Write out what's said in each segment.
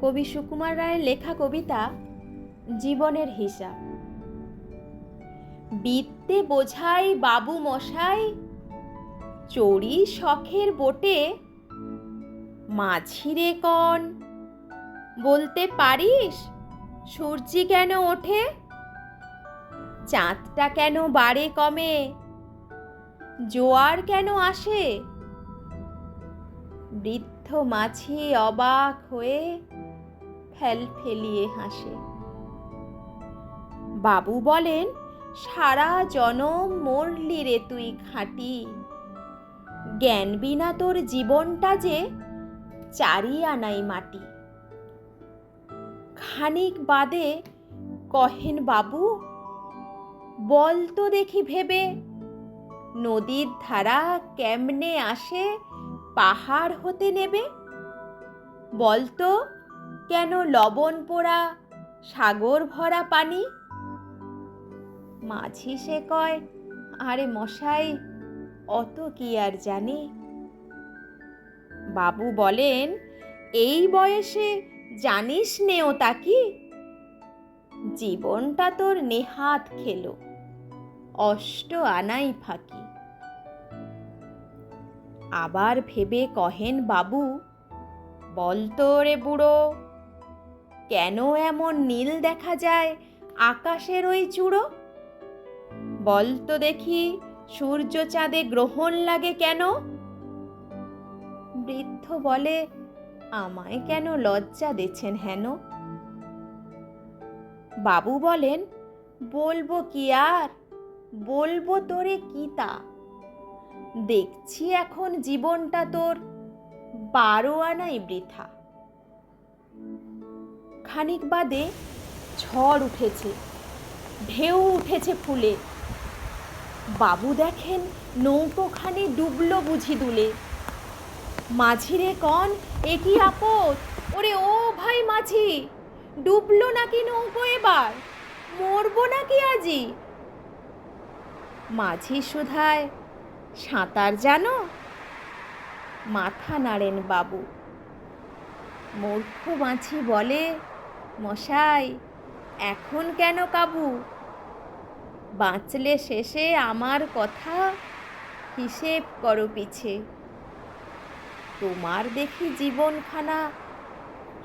কবি সুকুমার রায়ের লেখা কবিতা জীবনের হিসাব। বিদ্যে বোঝাই বাবু মশাই, চড়ি শখের বোটে, মাঝিরে কন। বলতে পারিস, সূর্যি কেন ওঠে? চাঁদটা কেন বাড়ে কমে? জোয়ার কেন আসে? বৃদ্ধ মাছি অবাক হয়ে ফেল ফেলিয়ে হাসে। বাবু বলেন, সারা জনম মরলি রে তুই খাঁটি। জ্ঞান বিনা তোর জীবনটা যে চারি আনাই মাটি। খানিক বাদে কহেন বাবু, বল তো দেখি ভেবে, নদীর ধারা কেমনে আসে, পাহাড় হতে নেবে? বলতো কেন লবণ পোড়া সাগর ভরা পানি? মাঝি সে কয়, আরে মশাই, অত কি আর জানি? বাবু বলেন, এই বয়সে জানিস নেও তা কি? জীবনটা তোর নেহাত খেলো, অষ্ট আনাই ফাঁকি। আবার ভেবে কহেন বাবু বলতো রে বুড়ো। কেন এমন নীল দেখা যায় আকাশের ওই চূড়ো? বলতো দেখি, সূর্য চাঁদে গ্রহণ লাগে কেন? বৃদ্ধ বলে, আমায় কেন লজ্জা দিচ্ছেন হেন? বাবু বলেন, বলব কি আর? বলব তোরে কি তা? দেখছি এখন জীবনটা তোর বারো আনাই বৃথা খানিক বাদে ঝড় উঠেছে, ঢেউ উঠেছে ফুলে। বাবু দেখেন নৌকোখানি ডুবলো বুঝি দুলে। মাঝিরে কন, এ কি আপদ? ওরে ও ভাই মাঝি, ডুবলো নাকি নৌকো এবার? মরবো নাকি আজি? মাঝি সুধায়, সাঁতার জানো? মাথা নাড়েন বাবু। মূর্খ মাছি বলে, মশাই, এখন কেন কাবু? বাঁচলে শেষে আমার কথা হিসেব করো পিছে। তোমার দেখি জীবনখানা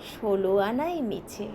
ষোলো আনাই মিছে।